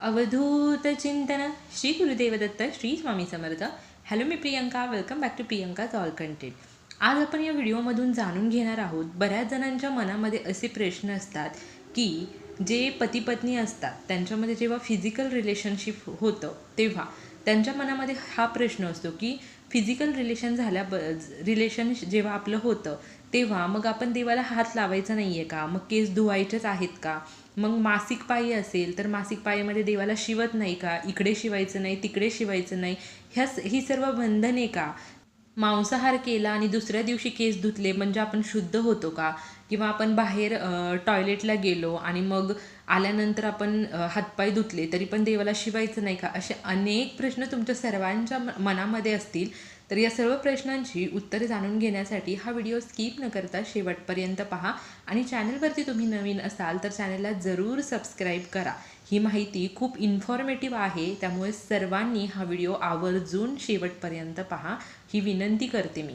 अवधूत चिंतन. Shri Gurudev Datta Shri Swami Samarth. Hello me Priyanka welcome back to Priyanka all content आज आपण या व्हिडिओमधून जाणून घेणार आहोत बऱ्याच जणांच्या मनामध्ये असे प्रश्न असतात की जे पती पत्नी असतात त्यांच्यामध्ये जेव्हा फिजिकल रिलेशनशिप हो-, होतं तेव्हा त्यांच्या मनामध्ये हा प्रश्न असतो की फिजिकल रिलेशन झाल्या ब रिलेशन जेव्हा आपलं होतं तेव्हा मग आपण देवाला हात लावायचा नाही आहे का? मग केस धुवायचेच आहेत का? मग मासिक पाळी असेल तर मासिक पाळीमध्ये देवाला शिवत नाही का? इकडे शिवायचं नाही तिकडे शिवायचं नाही. ह्या ही सर्व बंधने का? मांसाहार केला आणि दुसऱ्या दिवशी केस धुतले म्हणजे आपण शुद्ध होतो का? किंवा आपण बाहेर टॉयलेटला गेलो आणि मग आल्यानंतर आपण हातपाय धुतले तरी पण देवाला शिवायचं नाही का? असे अनेक प्रश्न तुमच्या सर्वांच्या म- मनामध्ये असतील. तर या सर्व प्रश्नांची उत्तरे जाणून घेण्यासाठी हा व्हिडिओ स्किप न करता शेवटपर्यंत पहा. आणि चॅनलवरती तुम्ही नवीन असाल तर चॅनलला जरूर सबस्क्राईब करा. ही माहिती खूप इन्फॉर्मेटिव्ह आहे त्यामुळे सर्वांनी हा व्हिडिओ आवर्जून शेवटपर्यंत पहा. ही विनंती करते मी.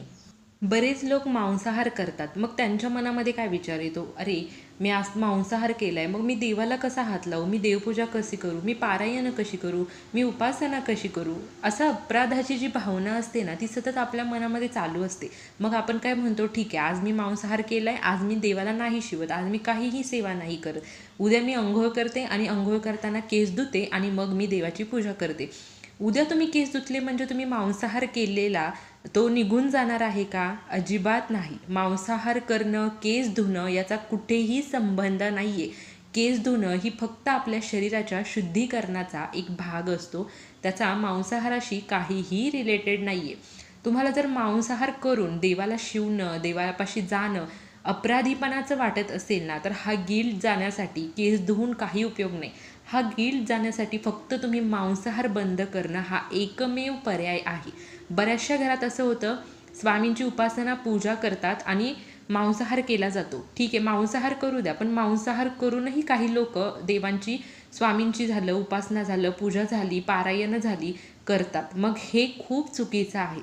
बरेच लोक मांसाहार करतात. मग त्यांच्या मनामध्ये काय विचार येतो? अरे मी आज मांसाहार केला आहे मग मी देवाला कसा हात लावू? मी देवपूजा कशी करू? मी पारायणं कशी करू? मी उपासना कशी करू? असं अपराधाची जी भावना असते ना ती सतत आपल्या मनामध्ये चालू असते. मग आपण काय म्हणतो? ठीक आहे आज मी मांसाहार केला आहे आज मी देवाला नाही शिवत आज मी काहीही सेवा नाही करत. उद्या मी अंघोळ करते आणि अंघोळ करताना केस धुते आणि मग मी देवाची पूजा करते. उद्या तुम्ही केस धुतले म्हणजे तुम्ही मांसाहार केलेला तो निघून जाणार आहे का? अजिबात नाही. मांसाहार करणं केस धुणं याचा कुठेही संबंध नाही आहे केस धुणं ही फक्त आपल्या शरीराच्या शुद्धीकरणाचा एक भाग असतो. त्याचा मांसाहाराशी काहीही रिलेटेड नाही आहे तुम्हाला जर मांसाहार करून देवाला शिवणं देवापाशी जाणं अपराधीपणाचं वाटत असेल ना तर हा गिल्ट जाण्यासाठी केस धुवून काही उपयोग नाही. हा गिल्ट जाण्यासाठी फक्त तुम्ही मांसाहार बंद करणं हा एकमेव पर्याय आहे. बऱ्याचशा घरात असं होतं स्वामींची उपासना पूजा करतात आणि मांसाहार केला जातो. ठीक आहे मांसाहार करू द्या पण मांसाहार करूनही काही लोक देवांची स्वामींची झालं उपासना झालं पूजा झाली पारायणं झाली करतात. मग हे खूप चुकीचं आहे.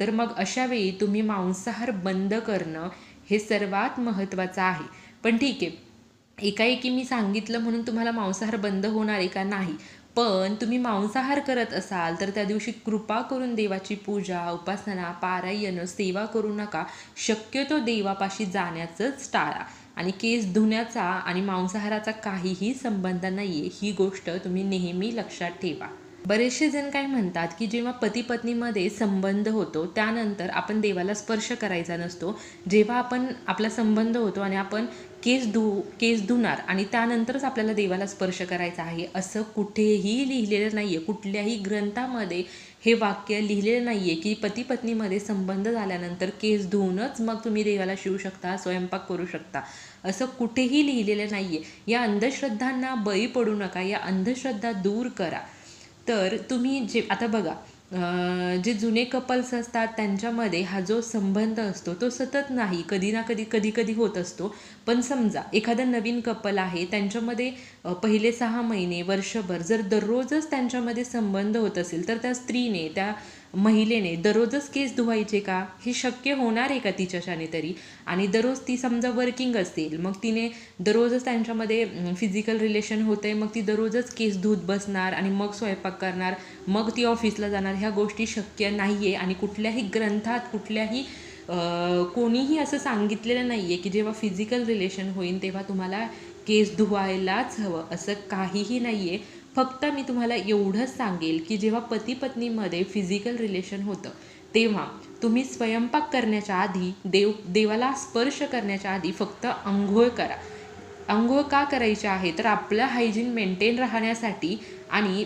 तर मग अशा वेळी तुम्ही मांसाहार बंद करणं हे सर्वात महत्त्वाचं आहे. पण ठीक आहे एकाएकी मी सांगितलं म्हणून तुम्हाला मांसाहार बंद होणार आहे का? नाही. पण तुम्ही मांसाहार करत असाल तर त्या दिवशी कृपा करून देवाची पूजा उपासना पारायण सेवा करू नका. शक्यतो देवापाशी जाण्याचंच टाळा. आणि केस धुण्याचा आणि मांसाहाराचा काहीही संबंध नाही आहे ही गोष्ट तुम्ही नेहमी लक्षात ठेवा. बरेचसे जण काय म्हणतात की जेव्हा पती पत्नीमध्ये संबंध होतो त्यानंतर आपण देवाला स्पर्श करायचा नसतो. जेव्हा आपण आपला संबंध होतो आणि आपण केस धु केस धुणार आणि त्यानंतरच आपल्याला देवाला स्पर्श करायचा आहे असं कुठेही लिहिलेलं नाही आहे कुठल्याही ग्रंथामध्ये हे वाक्य लिहिलेलं नाही आहे की पती पत्नीमध्ये संबंध झाल्यानंतर केस धुवूनच मग तुम्ही देवाला शिवू शकता स्वयंपाक करू शकता. असं कुठेही लिहिलेलं नाही आहे या अंधश्रद्धांना बळी पडू नका या अंधश्रद्धा दूर करा. तर तुम्ही जे आता बघा जे जुने कपल्स असतात त्यांच्यामध्ये हा जो संबंध असतो तो सतत नाही. कधी ना कधी कधी कधी होत असतो. पण समजा एखादं नवीन कपल आहे त्यांच्यामध्ये पहिले सहा महिने वर्षभर जर दररोजच त्यांच्यामध्ये संबंध होत असेल तर त्या स्त्रीने त्या महिलेने दररोजच केस धुवायचे का? हे शक्य होणार आहे का तिच्याशाने तरी? आणि दररोज ती समजा वर्किंग असेल मग तिने दररोजच त्यांच्यामध्ये फिजिकल रिलेशन होते मग ती दररोजच केस धुत बसणार आणि मग स्वयंपाक करणार मग ती ऑफिसला जाणार ह्या गोष्टी शक्य नाही आहे आणि कुठल्याही ग्रंथात कुठल्याही कोणीही असं सांगितलेलं नाही आहे की जेव्हा फिजिकल रिलेशन होईल तेव्हा तुम्हाला केस धुवायलाच हवं. असं काहीही नाही आहे फक्त मी तुम्हाला एवढंच सांगेल की जेव्हा पती पत्नीमध्ये फिजिकल रिलेशन होतं तेव्हा तुम्ही स्वयंपाक करण्याच्या आधी देव देवाला स्पर्श करण्याच्या आधी फक्त आंघोळ करा. अंघोळ का करायची आहे? तर आपलं हायजीन मेंटेन राहण्यासाठी आणि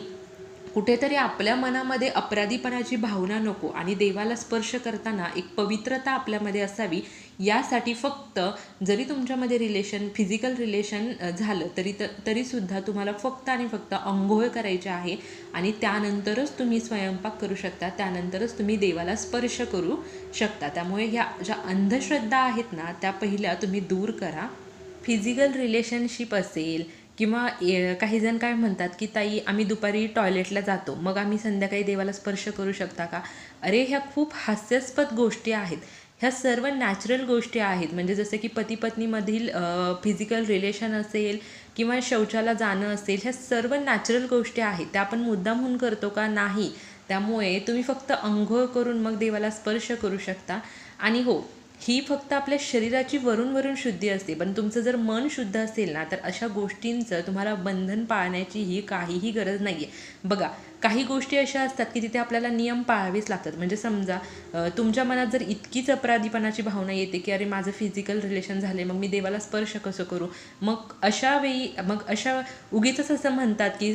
कुठेतरी आपल्या मनामध्ये अपराधीपणाची भावना नको आणि देवाला स्पर्श करताना एक पवित्रता आपल्यामध्ये असावी यासाठी फक्त जरी तुमच्यामध्ये रिलेशन फिजिकल रिलेशन झालं तरी त तरीसुद्धा तुम्हाला फक्त आणि फक्त अंघोळ करायचे आहे आणि त्यानंतरच तुम्ही स्वयंपाक करू शकता त्यानंतरच तुम्ही देवाला स्पर्श करू शकता. त्यामुळे ह्या ज्या अंधश्रद्धा आहेत ना त्या पहिल्या तुम्ही दूर करा. फिजिकल रिलेशनशिप असेल किंवा ए- काही जण काय म्हणतात की ताई आम्ही दुपारी टॉयलेटला जातो. मग आम्ही संध्याकाळी देवाला स्पर्श करू शकता का? अरे ह्या खूप हास्यास्पद गोष्टी आहेत. ह्या सर्व नॅचरल गोष्टी आहेत. म्हणजे जसं की पती पत्नीमधील फिजिकल रिलेशन असेल किंवा शौचाला जाणं असेल ह्या सर्व नॅचरल गोष्टी आहेत. त्या आपण मुद्दामहून करतो का? नाही. त्यामुळे तुम्ही फक्त अंघोळ करून मग देवाला स्पर्श करू शकता. आणि हो ही फक्त आपल्या शरीराची वरून वरून शुद्धी असते. पण तुमचं जर मन शुद्ध असेल ना तर अशा गोष्टींचं तुम्हाला बंधन पाळण्याची ही काहीही गरज नाही आहे बघा काही गोष्टी अशा असतात की तिथे आपल्याला नियम पाळावेच लागतात. म्हणजे समजा तुमच्या मनात जर इतकीच अपराधीपणाची भावना येते की अरे माझं फिजिकल रिलेशन झाले मग मी देवाला स्पर्श कसं करू? मग अशा वेळी मग अशा उगीच असं म्हणतात की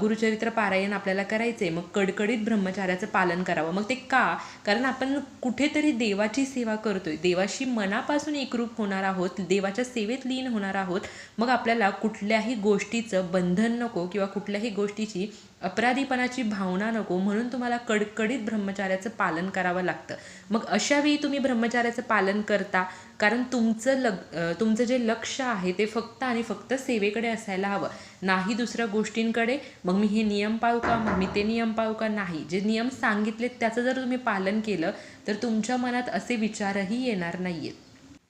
गुरुचरित्र पारायण आपल्याला करायचे मग कडकडीत ब्रह्मचार्याचं पालन करावं. मग ते का? कारण आपण कुठेतरी देवाची सेवा करतोय. देवाशी मनापासून एकरूप होणार आहोत देवाच्या सेवेत लीन होणार आहोत. मग आपल्याला कुठल्याही गोष्टीचं बंधन नको किंवा कुठल्याही गोष्टीची अपराधीपणाची भावना नको म्हणून तुम्हाला कडकडीत ब्रह्मचार्याचं पालन करावं लागतं. मग अशावेळी तुम्ही ब्रह्मचार्याचं पालन करता कारण तुमचं लग तुमचं जे लक्ष आहे ते फक्त आणि फक्त सेवेकडे असायला हवं. नाही दुसऱ्या गोष्टींकडे मग मी हे नियम पाळू का मग मी ते नियम पाळू का? नाही. जे नियम सांगितलेत त्याचं जर तुम्ही पालन केलं तर तुमच्या मनात असे विचारही येणार नाही आहेत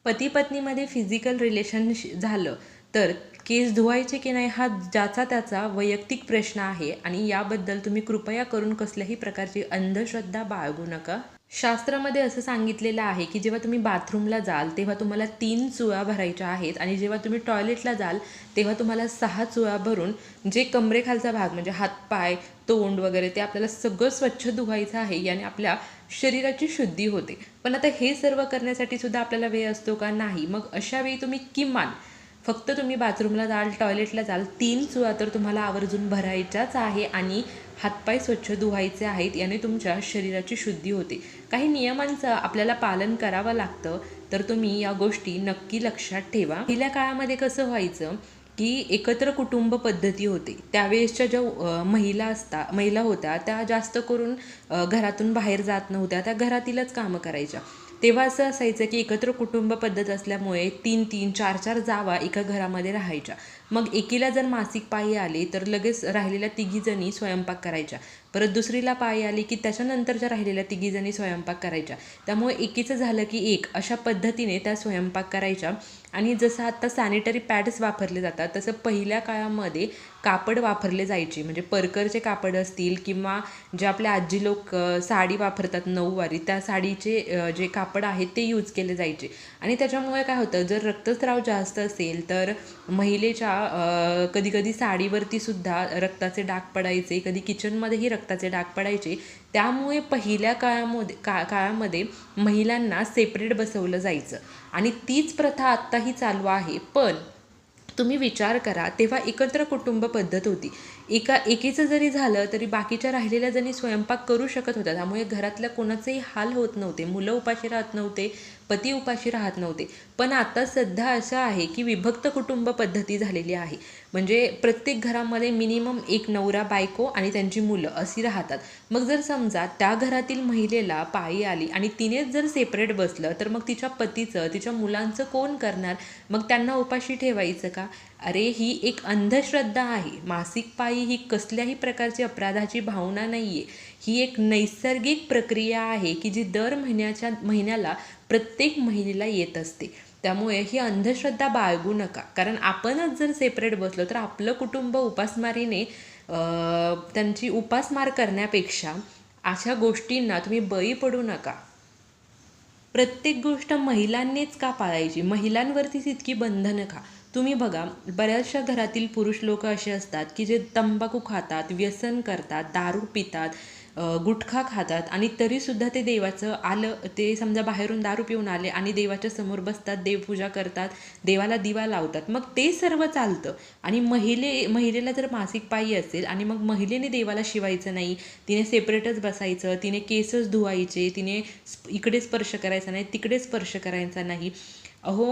पती पत्नीमध्ये फिजिकल रिलेशन झालं तर केस धुवायचे की नाही हा ज्याचा त्याचा वैयक्तिक प्रश्न आहे आणि याबद्दल तुम्ही कृपया करून कसल्याही प्रकारची अंधश्रद्धा बाळगू नका. शास्त्रामध्ये असं सांगितलेलं आहे की जेव्हा तुम्ही बाथरूमला जाल तेव्हा तुम्हाला तीन चुळा भरायच्या आहेत आणि जेव्हा तुम्ही टॉयलेटला जाल तेव्हा तुम्हाला सहा चुळा भरून जे कमरेखालचा भाग म्हणजे हातपाय तोंड वगैरे ते आपल्याला सगळं स्वच्छ धुवायचं आहे याने आपल्या शरीराची शुद्धी होते. पण आता हे सर्व करण्यासाठी सुद्धा आपल्याला वेळ असतो का? नाही. मग अशा वेळी तुम्ही किमान फक्त तुम्ही बाथरूमला जाल टॉयलेटला जाल तीन चुळा तर तुम्हाला आवर्जून भरायच्याच आहे आणि हातपाय स्वच्छ धुवायचे आहेत याने तुमच्या शरीराची शुद्धी होते. काही नियमांचं आपल्याला पालन करावं लागतं तर तुम्ही या गोष्टी नक्की लक्षात ठेवा. पहिल्या काळामध्ये कसं व्हायचं की एकत्र कुटुंब पद्धती होते. त्यावेळेसच्या ज्या महिला असता महिला होत्या त्या जास्त करून घरातून बाहेर जात नव्हत्या त्या घरातीलच कामं करायच्या. तेव्हा असं असायचं की एकत्र कुटुंब पद्धत असल्यामुळे तीन तीन चार चार जावा एका घरामध्ये राहायच्या. मग एकीला जर मासिक पाळी आले तर लगेच राहिलेल्या तिघीजणी स्वयंपाक करायच्या. परत दुसरीला पाळी आली की त्याच्यानंतरच्या राहिलेल्या तिघीजणी स्वयंपाक करायच्या. त्यामुळे एकीचं झालं की एक. अशा पद्धतीने त्या स्वयंपाक करायच्या. आणि जसं आत्ता सॅनिटरी पॅड्स वापरले जातात तसं पहिल्या काळामध्ये कापड वापरले जायचे. म्हणजे परकरचे कापड असतील किंवा जे आपल्या आजी लोक साडी वापरतात नऊवारी त्या साडीचे जे कापड आहेत ते यूज केले जायचे. आणि त्याच्यामुळे काय होतं जर रक्तस्राव जास्त असेल तर महिलेच्या कधीकधी साडीवरतीसुद्धा साडीवरती सुद्धा रक्ताचे डाग पडायचे. कधी किचनमध्येही रक्त रक्ताचे डाग पडायचे. त्यामुळे पहिल्या काळामध्ये का काळामध्ये महिलांना सेपरेट बसवलं जायचं. आणि तीच प्रथा आत्ताही चालू आहे. पण तुम्ही विचार करा तेव्हा एकत्र कुटुंब पद्धत होती. एका एकीचं जरी झालं तरी बाकीच्या राहिलेल्या जणी स्वयंपाक करू शकत होत्या. त्यामुळे घरातल्या कोणाचेही हाल होत नव्हते. मुलं उपाशी राहत नव्हते पती उपाशी राहत नव्हते. पण आता सध्या असं आहे की विभक्त कुटुंब पद्धती झालेली आहे. म्हणजे प्रत्येक घरामध्ये मिनिमम एक नवरा बायको आणि त्यांची मुलं अशी राहतात. मग जर समजा त्या घरातील महिलेला पायी आली आणि तिनेच जर सेपरेट बसलं तर मग तिच्या पतीचं तिच्या मुलांचं कोण करणार? मग त्यांना उपाशी ठेवायचं का? अरे ही एक अंधश्रद्धा आहे. मासिक पाळी ही कसल्याही प्रकारची अपराधाची भावना नाही आहे ही एक नैसर्गिक प्रक्रिया आहे की जी दर महिन्याच्या महिन्याला प्रत्येक महिलेला येत असते. त्यामुळे ही अंधश्रद्धा बाळगू नका. कारण आपणच जर सेपरेट बसलो तर आपलं कुटुंब उपासमारीने त्यांची उपासमार करण्यापेक्षा अशा गोष्टींना तुम्ही बळी पडू नका. प्रत्येक गोष्ट महिलांनीच का पाळायची? महिलांवरतीच इतकी बंधनं का तुम्ही बघा बऱ्याचशा घरातील पुरुष लोक असे असतात की जे तंबाखू खातात व्यसन करतात दारू पितात गुटखा खातात आणि तरीसुद्धा ते देवाचं आलं ते समजा बाहेरून दारू पिऊन आले आणि देवाच्या समोर बसतात देवपूजा करतात देवाला दिवा लावतात. मग ते सर्व चालतं. आणि महिले महिलेला जर मासिक पायी असेल आणि मग महिलेने देवाला शिवायचं नाही तिने सेपरेटच बसायचं तिने केसच धुवायचे तिने इकडे स्पर्श करायचा नाही तिकडे स्पर्श करायचा नाही अहो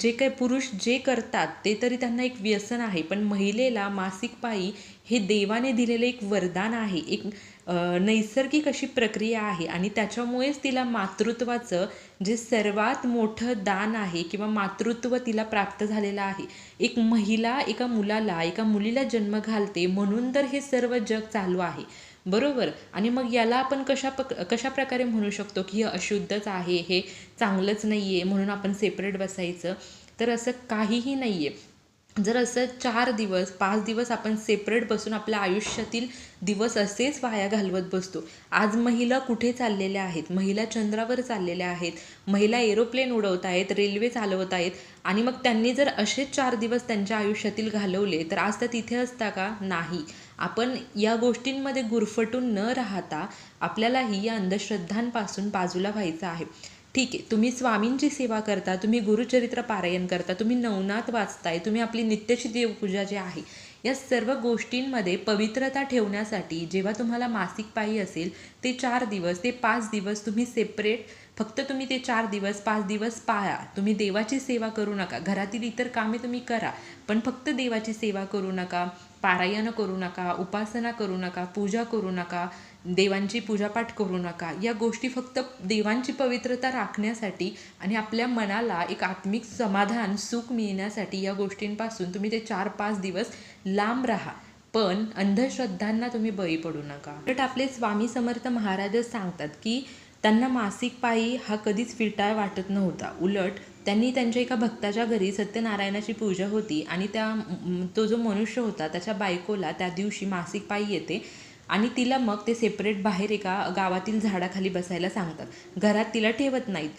जे काही पुरुष जे करतात ते तरी त्यांना एक व्यसन आहे. पण महिलेला मासिक पाळी हे देवाने दिलेलं एक वरदान आहे. एक नैसर्गिक अशी प्रक्रिया आहे. आणि त्याच्यामुळेच तिला मातृत्वाचं जे सर्वात मोठं दान आहे किंवा मातृत्व तिला प्राप्त झालेलं आहे. एक महिला एका मुलाला एका मुलीला जन्म घालते म्हणून तर हे सर्व जग चालू आहे. बरोबर. आणि मग याला आपण कशा पक कशा प्रकारे म्हणू शकतो की हे अशुद्धच आहे हे चांगलंच नाही आहे म्हणून आपण सेपरेट बसायचं? तर असं काहीही नाही आहे जर असं चार दिवस पाच दिवस आपण सेपरेट बसून आपल्या आयुष्यातील दिवस असेच वाया घालवत बसतो. आज महिला कुठे चाललेल्या आहेत? महिला चंद्रावर चाललेल्या आहेत. महिला एरोप्लेन उडवत आहेत रेल्वे चालवत आहेत. आणि मग त्यांनी जर असेच चार दिवस त्यांच्या आयुष्यातील घालवले तर आज त्या तिथे असता का? नाही. आपण या गोष्टींमध्ये गुरफटून न राहता आपल्यालाही या अंधश्रद्धांपासून बाजूला व्हायचं आहे. ठीक आहे तुम्ही स्वामींची सेवा करता तुम्ही गुरुचरित्र पारायण करता तुम्ही नवनाथ वाचताय तुम्ही आपली नित्यची देवपूजा जी आहे या सर्व गोष्टींमध्ये पवित्रता ठेवण्यासाठी जेव्हा तुम्हाला मासिक पाळी असेल ते चार दिवस ते पाच दिवस तुम्ही सेपरेट फक्त तुम्ही ते चार दिवस पाच दिवस पाळा. तुम्ही देवाची सेवा करू नका. घरातील इतर कामे तुम्ही करा पण फक्त देवाची सेवा करू नका. पारायण करू नका उपासना करू नका पूजा करू नका देवांची पूजापाठ करू नका या गोष्टी फक्त देवांची पवित्रता राखण्यासाठी आणि आपल्या मनाला एक आत्मिक समाधान सुख मिळण्यासाठी या गोष्टींपासून तुम्ही ते चार पाच दिवस लांब राहा. पण अंधश्रद्धांना तुम्ही बळी पडू नका. उलट आपले स्वामी समर्थ महाराजच सांगतात की त्यांना मासिक पायी हा कधीच फिटाळ वाटत नव्हता. उलट त्यांनी त्यांच्या एका भक्ताच्या घरी सत्यनारायणाची पूजा होती आणि त्या तो जो मनुष्य होता त्याच्या बायकोला त्या दिवशी मासिक पायी येते आणि तिला मग ते सेपरेट बाहेर एका गावातील झाडाखाली बसायला सांगतात. घरात तिला ठेवत नाहीत.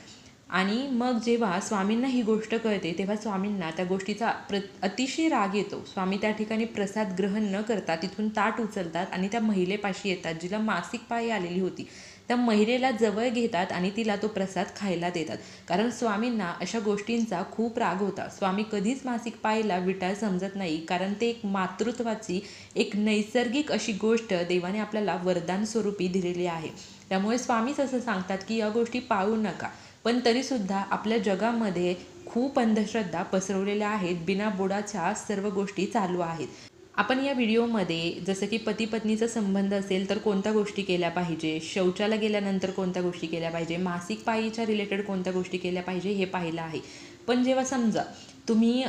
आणि मग जेव्हा स्वामींना ही गोष्ट कळते तेव्हा स्वामींना त्या गोष्टीचा प्र अतिशय राग येतो. स्वामी त्या ठिकाणी प्रसाद ग्रहण न करता तिथून ताट उचलतात आणि त्या महिलेपाशी येतात जिला मासिक पाळी आलेली होती. त्या महिलेला जवळ घेतात आणि तिला तो प्रसाद खायला देतात. कारण स्वामींना अशा गोष्टींचा खूप राग होता. स्वामी कधीच मासिक पाळीला विटाळ समजत नाही. कारण ते एक मातृत्वाची एक नैसर्गिक अशी गोष्ट देवाने आपल्याला वरदान स्वरूपी दिलेली आहे. त्यामुळे स्वामीच असं सांगतात की या गोष्टी पाळू नका. पण तरीसुद्धा आपल्या जगामध्ये खूप अंधश्रद्धा पसरवलेल्या आहेत. बिना बोडाच्या सर्व गोष्टी चालू आहेत. आपण या व्हिडिओमध्ये जसं की पती पत्नीचा संबंध असेल तर कोणत्या गोष्टी केल्या पाहिजे? शौचाला गेल्यानंतर कोणत्या गोष्टी केल्या पाहिजे? मासिक पाळीच्या रिलेटेड कोणत्या गोष्टी केल्या पाहिजे हे पाहिलं आहे. पण जेव्हा समजा तुम्ही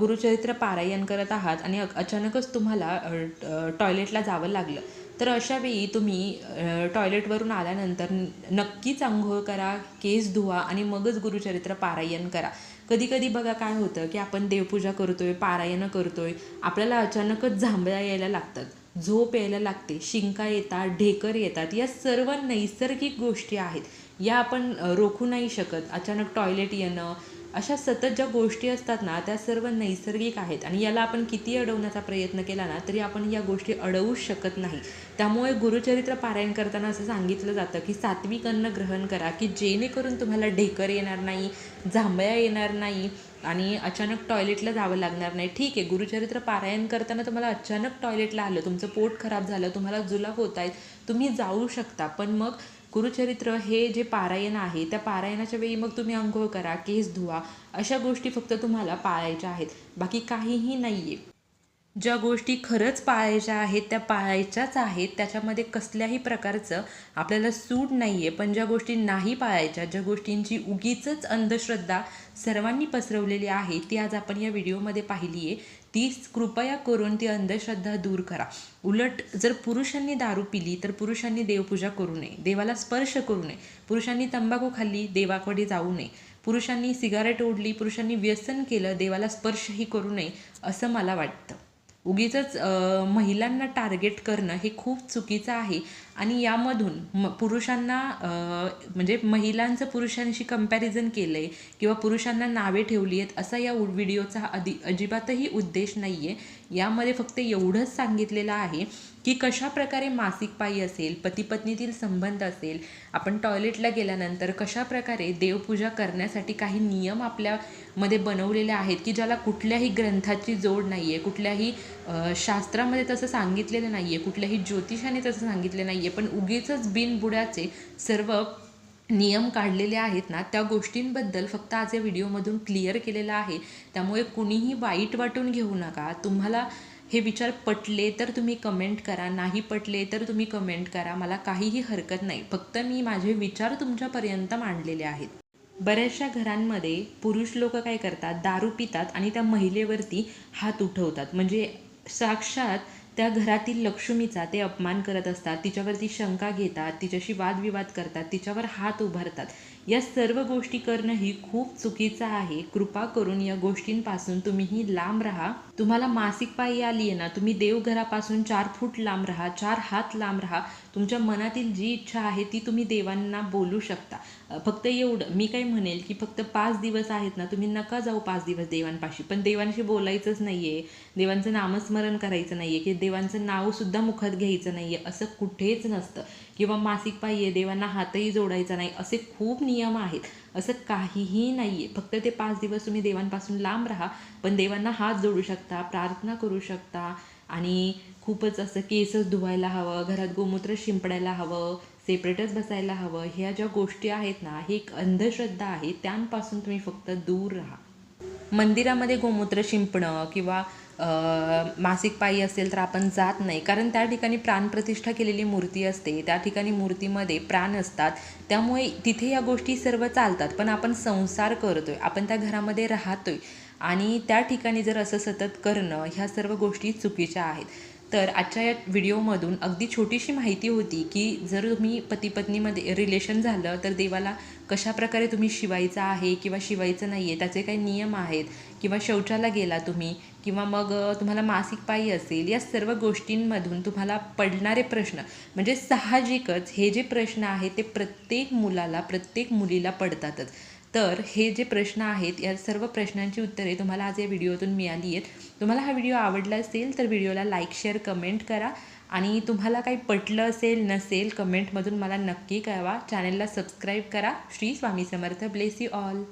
गुरुचरित्र पारायण करत आहात आणि अचानकच तुम्हाला टॉयलेटला जावं लागलं तर अशा वेळी तुम्ही टॉयलेटवरून आल्यानंतर नक्कीच आंघोळ करा केस धुवा आणि मगच गुरुचरित्र पारायण करा. कधी कधी बघा काय होतं की आपण देवपूजा करतोय पारायणं करतोय आपल्याला अचानकच जांभळ्या यायला लागतात. झोप यायला लागते शिंका येतात ढेकर येतात या सर्व नैसर्गिक गोष्टी आहेत. या आपण रोखू नाही शकत. अचानक टॉयलेट येणं अशा सतत ज्या गोष्टी असतात ना त्या सर्व नैसर्गिक आहेत. आणि याला आपण किती अडवण्याचा प्रयत्न केला ना तरी आपण या गोष्टी अडवूच शकत नाही. त्यामुळे गुरुचरित्र पारायण करताना असं सांगितलं जातं की सात्विक अन्न ग्रहण करा की जेणेकरून तुम्हाला ढेकर येणार नाही जांभया येणार नाही आणि अचानक टॉयलेटला जावं लागणार नाही. ठीक आहे गुरुचरित्र पारायण करताना तुम्हाला अचानक टॉयलेटला आलं तुमचं पोट खराब झालं तुम्हाला जुलाब होत आहेत तुम्ही जाऊ शकता. पण मग गुरुचरित्र हे जे पारायण आहे त्या पारायणाच्या वेळी मग तुम्ही अंघोळ करा केस धुवा अशा गोष्टी फक्त तुम्हाला पाळायच्या आहेत. बाकी काहीही नाही आहे ज्या गोष्टी खरंच पाळायच्या आहेत त्या पाळायच्याच आहेत. त्याच्यामध्ये कसल्याही प्रकारचं आपल्याला सूट नाही आहे पण ज्या गोष्टी नाही पाळायच्या ज्या गोष्टींची उगीचच अंधश्रद्धा सर्वांनी पसरवलेली आहे ती आज आपण या व्हिडिओमध्ये पाहिली आहे ती कृपया करून ती अंधश्रद्धा दूर करा. उलट जर पुरुषांनी दारू पिली तर पुरुषांनी देवपूजा करू नये. देवाला स्पर्श करू नये. पुरुषांनी तंबाखू खाल्ली देवाकडे जाऊ नये. पुरुषांनी सिगारेट ओढली पुरुषांनी व्यसन केलं देवाला स्पर्शही करू नये असं मला वाटतं. उगीच महिलांना टार्गेट करणं हे खूप चुकीचं आहे. आणि यामधून म पुरुषांना म्हणजे महिलांचं पुरुषांशी कंपॅरिझन केलं आहे किंवा पुरुषांना नावे ठेवली आहेत असा या व्हिडिओचा अदि अजिबातही उद्देश नाही आहे यामध्ये फक्त एवढंच सांगितलेलं आहे की कशा प्रकारे मासिक पायी असेल पतीपत्नीतील संबंध असेल आपण टॉयलेटला गेल्यानंतर कशा प्रकारे देवपूजा करण्यासाठी काही नियम आपल्यामध्ये बनवलेले आहेत की ज्याला कुठल्याही ग्रंथाची जोड नाही आहे कुठल्याही शास्त्रामध्ये तसं सांगितलेलं नाही आहे कुठल्याही ज्योतिषाने तसं सांगितलं नाही आहे पण उगीचच बिनबुडाचे सर्व नियम काढलेले आहेत ना त्या गोष्टींबद्दल फक्त आज या व्हिडिओमधून क्लिअर केलेलं आहे. त्यामुळे कुणीही वाईट वाटून घेऊ नका. तुम्हाला हे विचार पटले तर तुम्ही कमेंट करा नाही पटले तर तुम्ही कमेंट करा. मला काहीही हरकत नाही. फक्त मी माझे विचार तुमच्यापर्यंत मांडलेले आहेत. बऱ्याचशा घरांमध्ये पुरुष लोक काय करतात? दारू पितात आणि त्या महिलेवरती हात उठवतात. म्हणजे साक्षात त्या घरातील लक्ष्मीचा ते अपमान करत असतात. तिच्यावरती शंका घेतात. तिच्याशी वादविवाद करतात. तिच्यावर हात उभारतात. या सर्व गोष्टी करणं ही खूप चुकीचं आहे. कृपा करून या गोष्टींपासून तुम्हीही लांब राहा. तुम्हाला मासिक पायी आली आहे ना तुम्ही देवघरापासून चार फूट लांब राहा चार हात लांब राहा. तुमच्या मनातील जी इच्छा आहे ती तुम्ही देवांना बोलू शकता. फक्त एवढं मी काय म्हणेल की फक्त पाच दिवस आहेत ना तुम्ही नका जाऊ पाच दिवस देवांपाशी. पण देवांशी बोलायचंच नाही आहे देवांचं नामस्मरण करायचं नाही आहे की देवांचं नावसुद्धा मुखात घ्यायचं नाही आहे असं कुठेच नसतं. किंवा मासिक पाहिजे देवांना हातही जोडायचा नाही. असे खूप नियम आहेत. असं काहीही नाही आहे फक्त ते पाच दिवस तुम्ही देवांपासून लांब राहा. पण देवांना हात जोडू शकता प्रार्थना करू शकता. आणि खूपच असं केसच धुवायला हवं घरात गोमूत्र शिंपडायला हवं सेपरेटच बसायला हवं ह्या ज्या गोष्टी आहेत ना ही एक अंधश्रद्धा आहे त्यांपासून तुम्ही फक्त दूर राहा. मंदिरामध्ये गोमूत्र शिंपणं किंवा मासिक पायी असेल तर आपण जात नाही कारण त्या ठिकाणी प्राणप्रतिष्ठा केलेली मूर्ती असते त्या ठिकाणी मूर्तीमध्ये प्राण असतात त्यामुळे तिथे या गोष्टी सर्व चालतात पण आपण संसार करतोय आपण त्या घरामध्ये राहतोय. आणि त्या ठिकाणी जर असं सतत करणं ह्या सर्व गोष्टी चुकीच्या आहेत. तर आजच्या या व्हिडिओमधून अगदी छोटीशी माहिती होती की जर तुम्ही पतीपत्नीमध्ये रिलेशन झालं तर देवाला कशाप्रकारे तुम्ही शिवायचं आहे किंवा शिवायचं नाही आहे त्याचे काही नियम आहेत? किंवा शौचाला गेला तुम्ही किंवा मग तुम्हाला मासिक पायी असेल या सर्व गोष्टींमधून तुम्हाला पडणारे प्रश्न म्हणजे साहजिकच हे जे प्रश्न आहेत ते प्रत्येक मुलाला प्रत्येक मुलीला पडतातच. तर हे जे प्रश्न आहेत या सर्व प्रश्नांची उत्तरे तुम्हाला आज या व्हिडिओतून मिळाली आहेत. तुम्हाला हा व्हिडिओ आवडला असेल तर व्हिडिओला लाईक शेअर कमेंट करा. आणि तुम्हाला काही पटलं असेल नसेल कमेंटमधून मला नक्की कळवा. चॅनलला सबस्क्राईब करा. Shri Swami Samarth. Bless you all